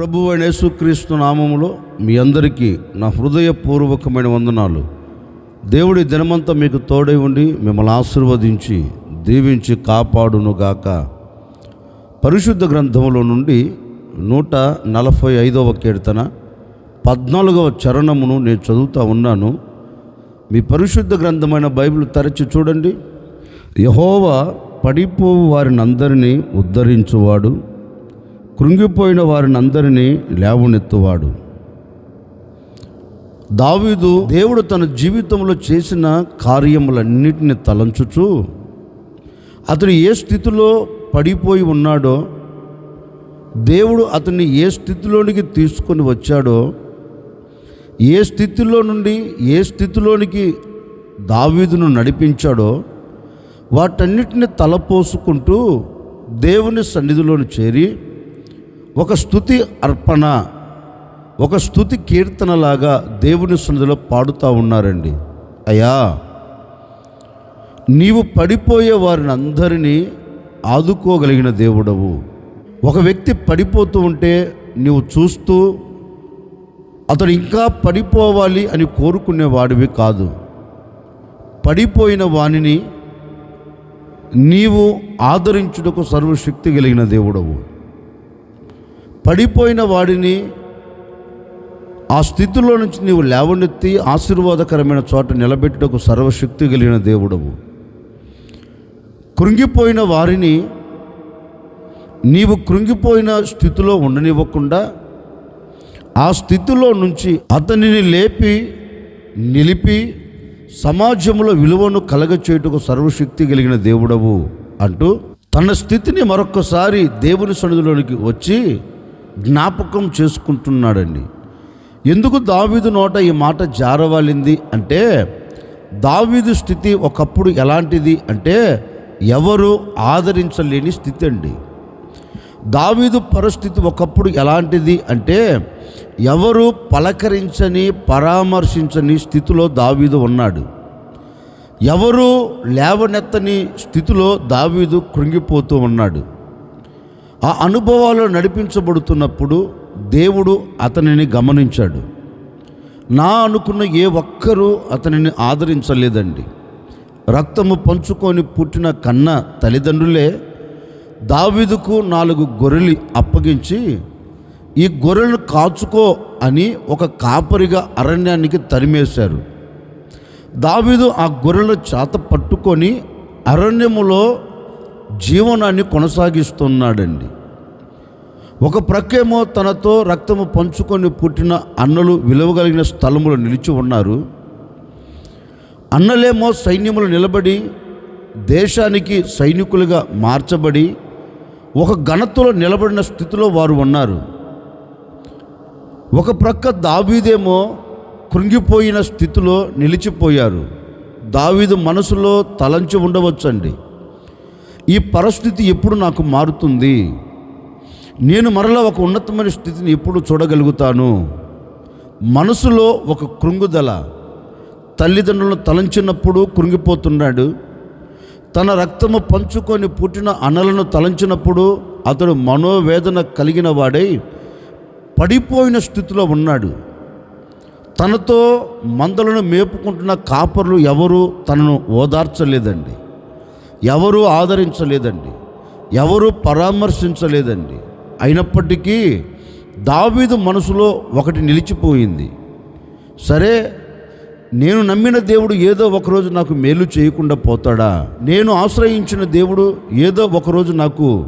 ప్రభు అయిన యేసుక్రీస్తు నామములో మీ అందరికీ నా హృదయపూర్వకమైన వందనాలు. దేవుడి దినమంతా మీకు తోడై ఉండి మిమ్మల్ని ఆశీర్వదించి దీవించి కాపాడునుగాక. పరిశుద్ధ గ్రంథములో నుండి నూట నలభై ఐదవ కీర్తన పద్నాలుగవ చరణమును నేను చదువుతూ ఉన్నాను. మీ పరిశుద్ధ గ్రంథమైన బైబిల్ తరచి చూడండి. యహోవా పడిపోవు వారిని అందరినీ ఉద్ధరించువాడు. కృంగిపోయిన వారిని అందరినీ లేవనెత్తువాడు. దావీదు దేవుడు తన జీవితంలో చేసిన కార్యములన్నిటిని తలంచుచు అతడు ఏ స్థితిలో పడిపోయి ఉన్నాడో దేవుడు అతన్ని ఏ స్థితిలోనికి తీసుకొని వచ్చాడో ఏ స్థితిలో నుండి ఏ స్థితిలోనికి దావీదును నడిపించాడో వాటన్నిటిని తలపోసుకుంటూ దేవుని సన్నిధిలోని చేరి ఒక స్థుతి అర్పణ ఒక స్థుతి కీర్తనలాగా దేవుని సన్నిధిలో పాడుతూ ఉన్నారండి. అయ్యా నీవు పడిపోయే వారిని అందరినీ ఆదుకోగలిగిన దేవుడవు. ఒక వ్యక్తి పడిపోతూ ఉంటే నీవు చూస్తూ అతడు ఇంకా పడిపోవాలి అని కోరుకునేవాడివి కాదు. పడిపోయిన వానిని నీవు ఆదరించుటకు సర్వశక్తి కలిగిన దేవుడవు. పడిపోయిన వాడిని ఆ స్థితిలో నుంచి నీవు లేవనెత్తి ఆశీర్వాదకరమైన చోట నిలబెట్టుటకు సర్వశక్తి కలిగిన దేవుడవు. కృంగిపోయిన వారిని నీవు కృంగిపోయిన స్థితిలో ఉండనివ్వకుండా ఆ స్థితిలో నుంచి అతనిని లేపి నిలిపి సమాజంలో విలువను కలగచేయుటకు సర్వశక్తి కలిగిన దేవుడవు అంటూ తన స్థితిని మరొక్కసారి దేవుని సన్నిధిలోనికి వచ్చి జ్ఞాపకం చేసుకుంటున్నాడండి. ఎందుకు దావీదు నోట ఈ మాట జారవాలింది అంటే దావీదు స్థితి ఒకప్పుడు ఎలాంటిది అంటే ఎవరు ఆదరించలేని స్థితి అండి. దావీదు పరిస్థితి ఒకప్పుడు ఎలాంటిది అంటే ఎవరు పలకరించని పరామర్శించని స్థితిలో దావీదు ఉన్నాడు. ఎవరు లేవనెత్తని స్థితిలో దావీదు కృంగిపోతూ ఉన్నాడు. ఆ అనుభవాలు నడిపించబడుతున్నప్పుడు దేవుడు అతనిని గమనించాడు. నా అనుకున్న ఏ ఒక్కరూ అతనిని ఆదరించలేదండి. రక్తము పంచుకొని పుట్టిన కన్న తల్లిదండ్రులే దావీదుకు నాలుగు గొర్రెలు అప్పగించి ఈ గొర్రెలను కాచుకో అని ఒక కాపరిగా అరణ్యానికి తరిమేశారు. దావీదు ఆ గొర్రెల చేత పట్టుకొని అరణ్యములో జీవనాన్ని కొనసాగిస్తున్నాడండి. ఒక ప్రక్కేమో తనతో రక్తము పంచుకొని పుట్టిన అన్నలు విలువగలిగిన స్థలములో నిలిచి ఉన్నారు. అన్నలేమో సైన్యములు నిలబడి దేశానికి సైనికులుగా మార్చబడి ఒక ఘనతలో నిలబడిన స్థితిలో వారు ఉన్నారు. ఒక ప్రక్క దావీదేమో కృంగిపోయిన స్థితిలో నిలిచిపోయారు. దావీదు మనసులో తలంచి ఉండవచ్చండి. ఈ పరిస్థితి ఎప్పుడు నాకు మారుతుంది? నేను మరలా ఒక ఉన్నతమైన స్థితిని ఎప్పుడు చూడగలుగుతాను? మనసులో ఒక కృంగుదల తల్లిదండ్రులను తలంచినప్పుడు కృంగిపోతున్నాడు. తన రక్తము పంచుకొని పుట్టిన అనలను తలంచినప్పుడు అతడు మనోవేదన కలిగిన వాడై పడిపోయిన స్థితిలో ఉన్నాడు. తనతో మందలను మేపుకుంటున్న కాపర్లు ఎవరు తనను ఓదార్చలేదండి. ఎవరు ఆదరించలేదండి. ఎవరు పరామర్శించలేదండి. అయినప్పటికీ దావీదు మనసులో ఒకటి నిలిచిపోయింది. సరే నేను నమ్మిన దేవుడు ఏదో ఒకరోజు నాకు మేలు చేయకుండా పోతాడా? నేను ఆశ్రయించిన దేవుడు ఏదో ఒకరోజు నాకు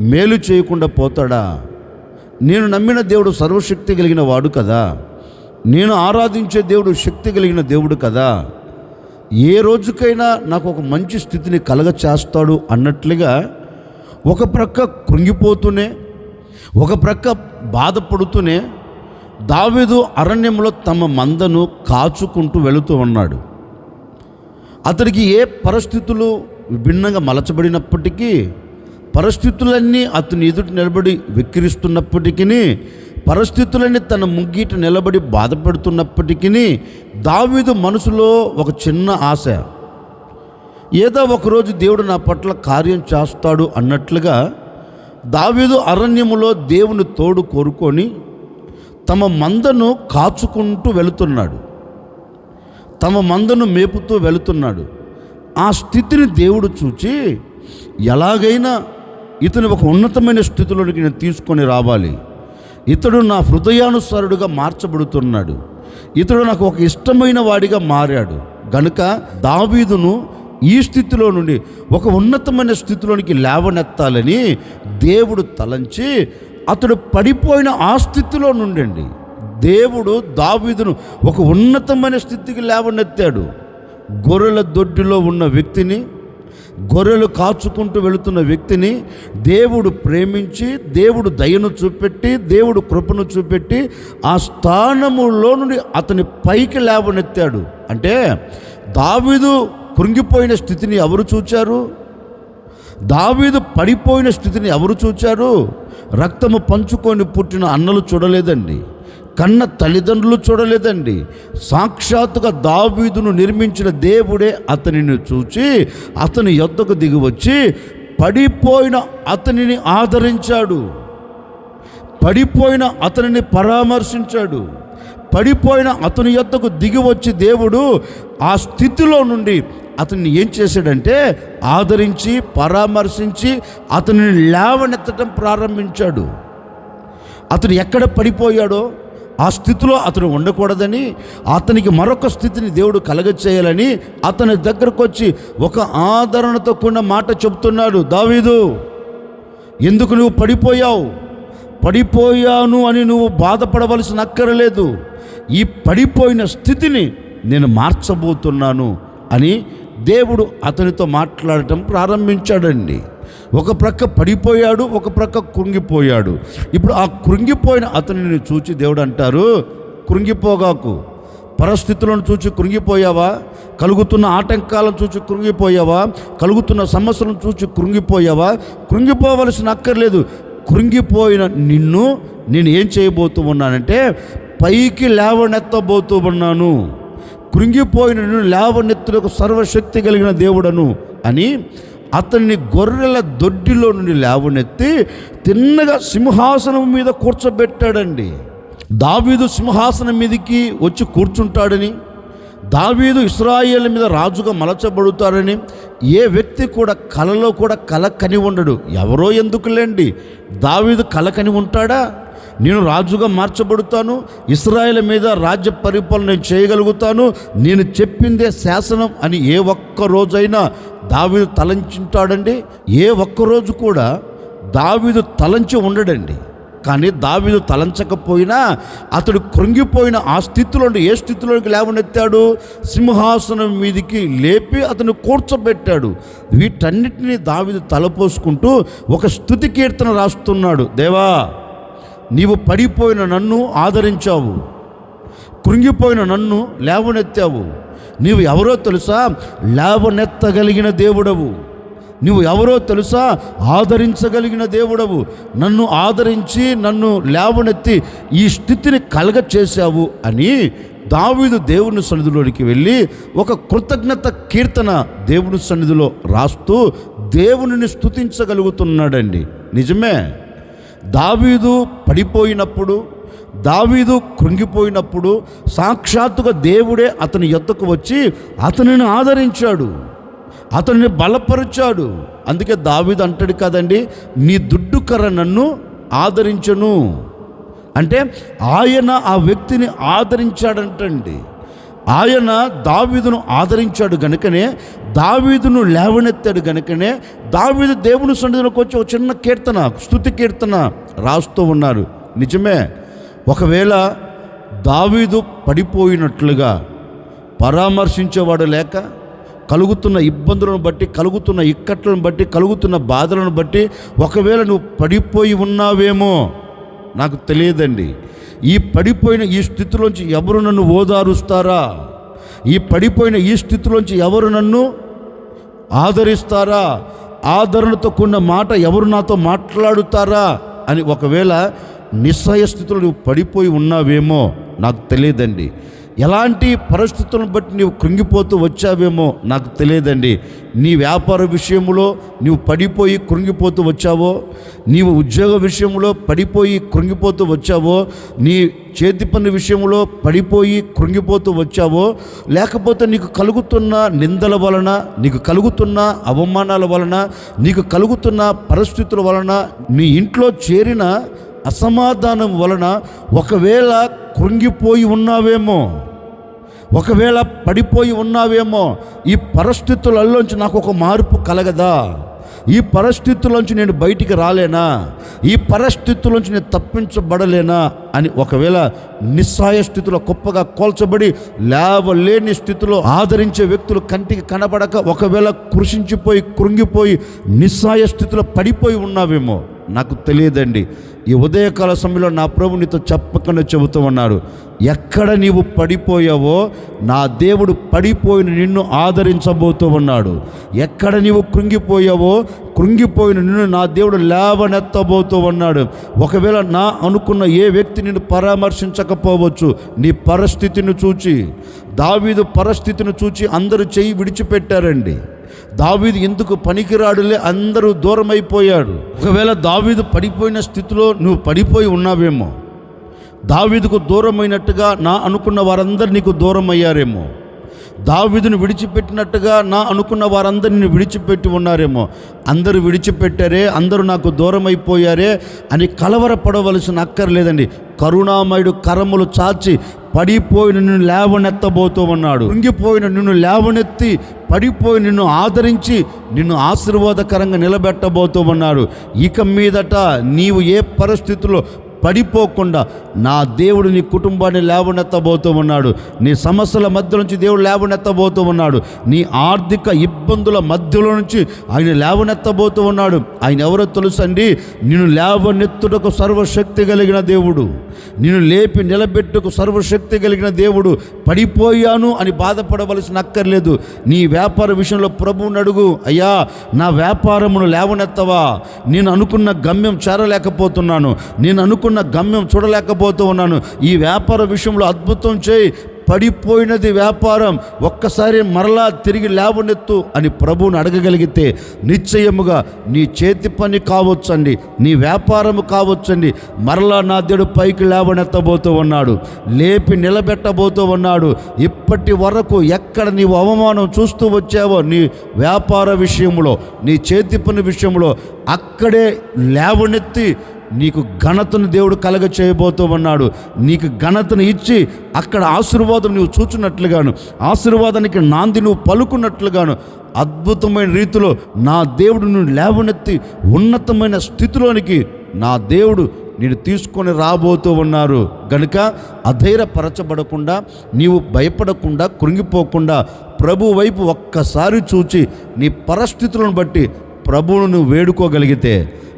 మేలు చేయకుండా పోతాడా? నేను నమ్మిన దేవుడు సర్వశక్తి కలిగిన వాడు కదా? నేను ఆరాధించే దేవుడు శక్తి కలిగిన దేవుడు కదా? ఏ రోజుకైనా నాకు ఒక మంచి స్థితిని కలగ చేస్తాడు అన్నట్లుగా ఒక ప్రక్క కృంగిపోతూనే ఒక ప్రక్క బాధపడుతూనే దావీదు అరణ్యంలో తమ మందను కాచుకుంటూ వెళుతూ ఉన్నాడు. అతనికి ఏ పరిస్థితులు విభిన్నంగా మలచబడినప్పటికీ పరిస్థితులన్నీ అతని ఎదుటి నిలబడి వెక్కిరిస్తున్నప్పటికీ పరిస్థితులని తన ముగ్గిట నిలబడి బాధపడుతున్నప్పటికీ దావీదు మనసులో ఒక చిన్న ఆశ. ఏదో ఒకరోజు దేవుడు నా పట్ల కార్యం చేస్తాడు అన్నట్లుగా దావీదు అరణ్యములో దేవుని తోడు కోరుకొని తమ మందను కాచుకుంటూ వెళుతున్నాడు. తమ మందను మేపుతూ వెళుతున్నాడు. ఆ స్థితిని దేవుడు చూచి ఎలాగైనా ఇతను ఒక ఉన్నతమైన స్థితిలోనికి నేను తీసుకొని రావాలి. ఇతడు నా హృదయానుసారుడుగా మార్చబడుతున్నాడు. ఇతడు నాకు ఒక ఇష్టమైన వాడిగా మారాడు. గనుక దావీదును ఈ స్థితిలో నుండి ఒక ఉన్నతమైన స్థితిలోనికి లేవనెత్తాలని దేవుడు తలంచి అతడు పడిపోయిన ఆ స్థితిలో నుండండి. దేవుడు దావీదును ఒక ఉన్నతమైన స్థితికి లేవనెత్తాడు. గొర్రెల దొడ్డిలో ఉన్న వ్యక్తిని గొర్రెలు కాచుకుంటూ వెళుతున్న వ్యక్తిని దేవుడు ప్రేమించి దేవుడు దయను చూపెట్టి దేవుడు కృపను చూపెట్టి ఆ స్థానములో నుండి అతని పైకి లేవనెత్తాడు. అంటే దావీదు కృంగిపోయిన స్థితిని ఎవరు చూచారు? దావీదు పడిపోయిన స్థితిని ఎవరు చూచారు? రక్తము పంచుకొని పుట్టిన అన్నలు చూడలేదండి. కన్న తల్లిదండ్రులు చూడలేదండి. సాక్షాత్తుగా దావీదును నిర్మించిన దేవుడే అతనిని చూచి అతని యొద్దకు దిగి వచ్చి పడిపోయిన అతనిని ఆదరించాడు. పడిపోయిన అతనిని పరామర్శించాడు. పడిపోయిన అతని యొద్దకు దిగి వచ్చి దేవుడు ఆ స్థితిలో నుండి అతన్ని ఏం చేశాడంటే ఆదరించి పరామర్శించి అతనిని లేవనెత్తడం ప్రారంభించాడు. అతను ఎక్కడ పడిపోయాడో ఆ స్థితిలో అతను ఉండకూడదని అతనికి మరొక స్థితిని దేవుడు కలగచేయాలని అతని దగ్గరకు వచ్చి ఒక ఆదరణతో కూడిన మాట చెబుతున్నాడు. దావీదు ఎందుకు నువ్వు పడిపోయావు? పడిపోయాను అని నువ్వు బాధపడవలసిన అక్కరలేదు. ఈ పడిపోయిన స్థితిని నేను మార్చబోతున్నాను అని దేవుడు అతనితో మాట్లాడటం ప్రారంభించాడండి. ఒక ప్రక్క పడిపోయాడు ఒక ప్రక్క కృంగిపోయాడు. ఇప్పుడు ఆ కృంగిపోయిన అతనిని చూచి దేవుడు అంటారు కృంగిపోగాకు పరిస్థితులను చూచి కృంగిపోయావా? కలుగుతున్న ఆటంకాలను చూచి కృంగిపోయావా? కలుగుతున్న సమస్యలను చూచి కృంగిపోయావా? కృంగిపోవలసిన అక్కర్లేదు. కృంగిపోయిన నిన్ను నేను ఏం చేయబోతూ ఉన్నానంటే పైకి లేవనెత్తబోతూ ఉన్నాను. కృంగిపోయిన నిన్ను లేవనెత్తులకు సర్వశక్తి కలిగిన దేవుడను అని అతన్ని గొర్రెల దొడ్డిలో నుండి లేవనెత్తి తిన్నగా సింహాసనం మీద కూర్చోబెట్టాడండి. దావీదు సింహాసనం మీదకి వచ్చి కూర్చుంటాడని దావీదు ఇస్రాయేల్ మీద రాజుగా మలచబడుతారని ఏ వ్యక్తి కూడా కలలో కూడా కల కని ఉండడు. ఎవరో ఎందుకులేండి? దావీదు కల కని ఉంటాడా? నేను రాజుగా మార్చబడుతాను ఇస్రాయేల్ మీద రాజ్య పరిపాలన నేను చేయగలుగుతాను నేను చెప్పిందే శాసనం అని ఏ ఒక్క రోజైనా దావీదు తలంచుంటాడండి. ఏ ఒక్క రోజు కూడా దావీదు తలంచి ఉండడండి. కానీ దావీదు తలంచకపోయినా అతడు కృంగిపోయిన ఆ స్థితిలో ఏ స్థితిలోకి లేవనెత్తాడు? సింహాసనం మీదికి లేపి అతను కూర్చోబెట్టాడు. వీటన్నిటిని దావీదు తలపోసుకుంటూ ఒక స్థుతి కీర్తన రాస్తున్నాడు. దేవా నీవు పడిపోయిన నన్ను ఆదరించావు. కృంగిపోయిన నన్ను లేవనెత్తావు. నీవు ఎవరో తెలుసా? లేవనెత్తగలిగిన దేవుడవు. నువ్వు ఎవరో తెలుసా? ఆదరించగలిగిన దేవుడవు. నన్ను ఆదరించి నన్ను లేవనెత్తి ఈ స్థితిని కలగ చేశావు అని దావీదు దేవుని సన్నిధిలోనికి వెళ్ళి ఒక కృతజ్ఞత కీర్తన దేవుని సన్నిధిలో రాస్తూ దేవునిని స్తుతించగలుగుతున్నాడండి. నిజమే? దావీదు పడిపోయినప్పుడు దావీదు కృంగిపోయినప్పుడు సాక్షాత్తుగా దేవుడే అతని యొద్దకు వచ్చి అతనిని ఆదరించాడు అతనిని బలపరిచాడు. అందుకే దావీదు అంటాడు కదండి నీ దుడ్డు కర్ర నన్ను ఆదరించను. అంటే ఆయన ఆ వ్యక్తిని ఆదరించాడంటండి. ఆయన దావీదును ఆదరించాడు గనుకనే దావీదును లేవనెత్తాడు గనుకనే దావీదు దేవుని సన్నిధిలోకి వచ్చి ఒక చిన్న కీర్తన స్థుతి కీర్తన రాస్తూ ఉన్నారు. నిజమే ఒకవేళ దావీదు పడిపోయినట్లుగా పరామర్శించేవాడు లేక కలుగుతున్న ఇబ్బందులను బట్టి కలుగుతున్న ఇక్కట్లను బట్టి కలుగుతున్న బాధలను బట్టి ఒకవేళ నువ్వు పడిపోయి ఉన్నావేమో నాకు తెలియదండి. ఈ పడిపోయిన ఈ స్థితిలోంచి ఎవరు నన్ను ఓదారుస్తారా? ఈ పడిపోయిన ఈ స్థితిలోంచి ఎవరు నన్ను ఆదరిస్తారా? ఆదరణతో కూడిన మాట ఎవరు నాతో మాట్లాడుతారా? అని ఒకవేళ నిస్సహాయ స్థితిలో నువ్వు పడిపోయి ఉన్నావేమో నాకు తెలియదండి. ఎలాంటి పరిస్థితులను బట్టి నీవు కృంగిపోతూ వచ్చావేమో నాకు తెలియదండి. నీ వ్యాపార విషయంలో నీవు పడిపోయి కృంగిపోతూ వచ్చావో నీవు ఉద్యోగ విషయంలో పడిపోయి కృంగిపోతూ వచ్చావో నీ చేతి పని విషయంలో పడిపోయి కృంగిపోతూ వచ్చావో లేకపోతే నీకు కలుగుతున్న నిందల వలన నీకు కలుగుతున్న అవమానాల వలన నీకు కలుగుతున్న పరిస్థితుల వలన నీ ఇంట్లో చేరిన అసమాధానం వలన ఒకవేళ కృంగిపోయి ఉన్నావేమో ఒకవేళ పడిపోయి ఉన్నావేమో ఈ పరిస్థితులలోంచి నాకు ఒక మార్పు కలగదా? ఈ పరిస్థితుల్లోంచి నేను బయటికి రాలేనా? ఈ పరిస్థితుల్లోంచి నేను తప్పించబడలేనా? అని ఒకవేళ నిస్సాయ స్థితిలో గొప్పగా కోల్చబడి లేవలేని స్థితిలో ఆదరించే వ్యక్తులు కంటికి కనబడక ఒకవేళ కృషించిపోయి కృంగిపోయి నిస్సాయ స్థితిలో పడిపోయి ఉన్నావేమో నాకు తెలియదండి. ఈ ఉదయకాల సమయంలో నా ప్రభు నీతో చెప్పకుండా చెబుతూ ఉన్నారు. ఎక్కడ నీవు పడిపోయావో నా దేవుడు పడిపోయిన నిన్ను ఆదరించబోతూ ఉన్నాడు. ఎక్కడ నీవు కృంగిపోయావో కృంగిపోయిన నిన్ను నా దేవుడు లేవనెత్తబోతూ ఉన్నాడు. ఒకవేళ నా అనుకున్న ఏ వ్యక్తి నిన్ను పరామర్శించకపోవచ్చు నీ పరిస్థితిని చూచి దావీదు పరిస్థితిని చూచి అందరూ చెయ్యి విడిచిపెట్టారండి. దావీదు ఎందుకు పనికిరాడులే? అందరూ దూరం అయిపోయాడు ఒకవేళ దావీదు పడిపోయిన స్థితిలో నువ్వు పడిపోయి ఉన్నావేమో దావీదుకు దూరమైనట్టుగా నా అనుకున్న వారందరు నీకు దూరం అయ్యారేమో దావీదును విడిచిపెట్టినట్టుగా నా అనుకున్న వారందరిని విడిచిపెట్టి ఉన్నారేమో అందరూ విడిచిపెట్టారే అందరూ నాకు దూరం అయిపోయారే అని కలవరపడవలసిన అక్కర్లేదండి. కరుణామయుడు కరములు చాచి పడిపోయిన నిన్ను లేవనెత్తబోతూ ఉన్నాడు. కృంగిపోయిన నిన్ను లేవనెత్తి పడిపోయి నిన్ను ఆదరించి నిన్ను ఆశీర్వాదకరంగా నిలబెట్టబోతూ ఉన్నాడు. ఇక మీదట నీవు ఏ పరిస్థితుల్లో పడిపోకుండా నా దేవుడు నీ కుటుంబాన్ని లేవనెత్తబోతూ ఉన్నాడు నీ సమస్యల మధ్య నుంచి దేవుడు లేవనెత్తబోతూ ఉన్నాడు నీ ఆర్థిక ఇబ్బందుల మధ్యలో నుంచి ఆయన లేవనెత్తబోతూ ఉన్నాడు ఆయన ఎవరో తెలుసండి? నిన్ను లేవనెత్తుటకు సర్వశక్తి కలిగిన దేవుడు. నిన్ను లేపి నిలబెట్టుకు సర్వశక్తి కలిగిన దేవుడు. పడిపోయాను అని బాధపడవలసిన అక్కర్లేదు. నీ వ్యాపార విషయంలో ప్రభువుని అడుగు. అయ్యా నా వ్యాపారమును లేవనెత్తవా? నేను అనుకున్న గమ్యం చేరలేకపోతున్నాను. నేను అనుకున్న గమ్యం చూడలేకపోతూ ఉన్నాను. ఈ వ్యాపార విషయంలో అద్భుతం చేయి. పడిపోయినది వ్యాపారం. ఒక్కసారి మరలా తిరిగి లేవనెత్తు అని ప్రభువుని అడగగలిగితే నిశ్చయముగా నీ చేతి పని కావచ్చండి. నీ వ్యాపారము కావచ్చండి. మరలా నా దేవుడు పైకి లేవనెత్తబోతూ ఉన్నాడు. లేపి నిలబెట్టబోతూ ఉన్నాడు. ఇప్పటి వరకు ఎక్కడ నీవు అవమానం చూస్తూ వచ్చావో నీ వ్యాపార విషయంలో నీ చేతి పని విషయంలో అక్కడే లేవనెత్తి నీకు ఘనతను దేవుడు కలగ చేయబోతూ ఉన్నాడు. నీకు ఘనతను ఇచ్చి అక్కడ ఆశీర్వాదం నువ్వు చూచున్నట్లుగాను ఆశీర్వాదానికి నాంది నువ్వు పలుకున్నట్లుగాను అద్భుతమైన రీతిలో నా దేవుడు నువ్వు లేవనెత్తి ఉన్నతమైన స్థితిలోనికి నా దేవుడు నేను తీసుకొని రాబోతూ ఉన్నారు. గనుక అధైర్యపరచబడకుండా నీవు భయపడకుండా కృంగిపోకుండా ప్రభు వైపు ఒక్కసారి చూచి నీ పరిస్థితులను బట్టి ప్రభువును నువ్వు వేడుకోగలిగితే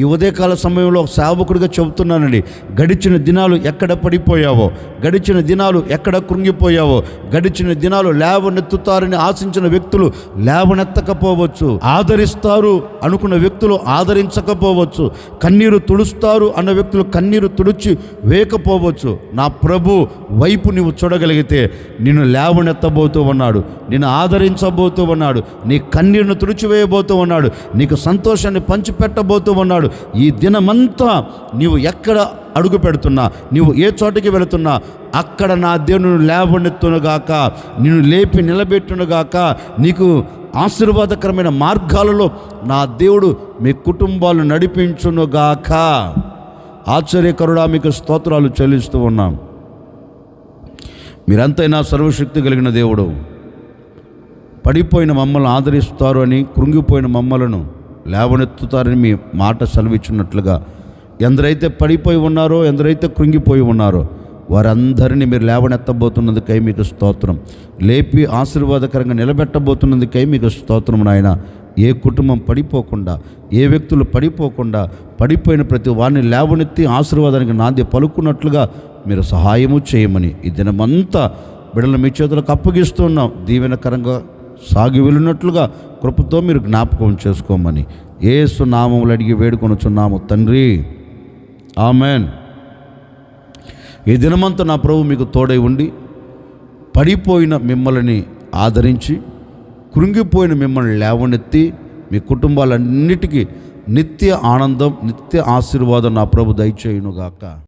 ఈ ఉదయకాల సమయంలో సేవకుడిగా చెబుతున్నానండి. గడిచిన దినాలు ఎక్కడ పడిపోయావో గడిచిన దినాలు ఎక్కడ కృంగిపోయావో గడిచిన దినాలు లేవనెత్తుతారని ఆశించిన వ్యక్తులు లేవనెత్తకపోవచ్చు. ఆదరిస్తారు అనుకున్న వ్యక్తులు ఆదరించకపోవచ్చు. కన్నీరు తుడుస్తారు అన్న వ్యక్తులు కన్నీరు తుడిచి వేయకపోవచ్చు. నా ప్రభు వైపు నువ్వు చూడగలిగితే నిన్ను లేవనెత్తబోతూ ఉన్నాడు. నిన్ను ఆదరించబోతూ ఉన్నాడు. నీ కన్నీరును తుడిచివేయబోతూ ఉన్నాడు. నీకు సంతోషాన్ని పంచిపెట్టబోతూ ఉన్నాడు. ఈ దినమంతా నీవు ఎక్కడ అడుగు పెడుతున్నా నీవు ఏ చోటకి వెళుతున్నా అక్కడ నా దేవుని లేవనెత్తునుగాక నిన్ను లేపి నిలబెట్టునుగాక నీకు ఆశీర్వాదకరమైన మార్గాలలో నా దేవుడు మీ కుటుంబాలు నడిపించునుగాక ఆశ్చర్యకరుడా మీకు స్తోత్రాలు చెల్లిస్తూ ఉన్నాం. మీరంతైనా సర్వశక్తి కలిగిన దేవుడు. పడిపోయిన మమ్మల్ని ఆదరిస్తారు అని కృంగిపోయిన మమ్మలను లేవనెత్తుతారని మీ మాట సెలవిచ్చున్నట్లుగా ఎందరైతే పడిపోయి ఉన్నారో ఎందరైతే కృంగిపోయి ఉన్నారో వారందరినీ మీరు లేవనెత్తబోతున్నందుకై మీకు స్తోత్రం. లేపి ఆశీర్వాదకరంగా నిలబెట్టబోతున్నందుకై మీకు స్తోత్రం నాయన. ఏ కుటుంబం పడిపోకుండా ఏ వ్యక్తులు పడిపోకుండా పడిపోయిన ప్రతి వారిని లేవనెత్తి ఆశీర్వాదానికి నాంది పలుకున్నట్లుగా మీరు సహాయము చేయమని ఈ దినమంతా బిడ్డలు మీ చేతులకు అప్పగిస్తున్నాం దీవెనకరంగా సాగి వెళ్ళినట్లుగా కృపతో మీరు జ్ఞాపకం చేసుకోమని ఏసు నామములు అడిగి వేడుకొనుచున్నాము తండ్రి. ఆమెన్. ఈ దినమంతా నా ప్రభు మీకు తోడై ఉండి పడిపోయిన మిమ్మల్ని ఆదరించి కృంగిపోయిన మిమ్మల్ని లేవనెత్తి మీ కుటుంబాలన్నిటికీ నిత్య ఆనందం నిత్య ఆశీర్వాదం నా ప్రభు దయచేయునుగాక.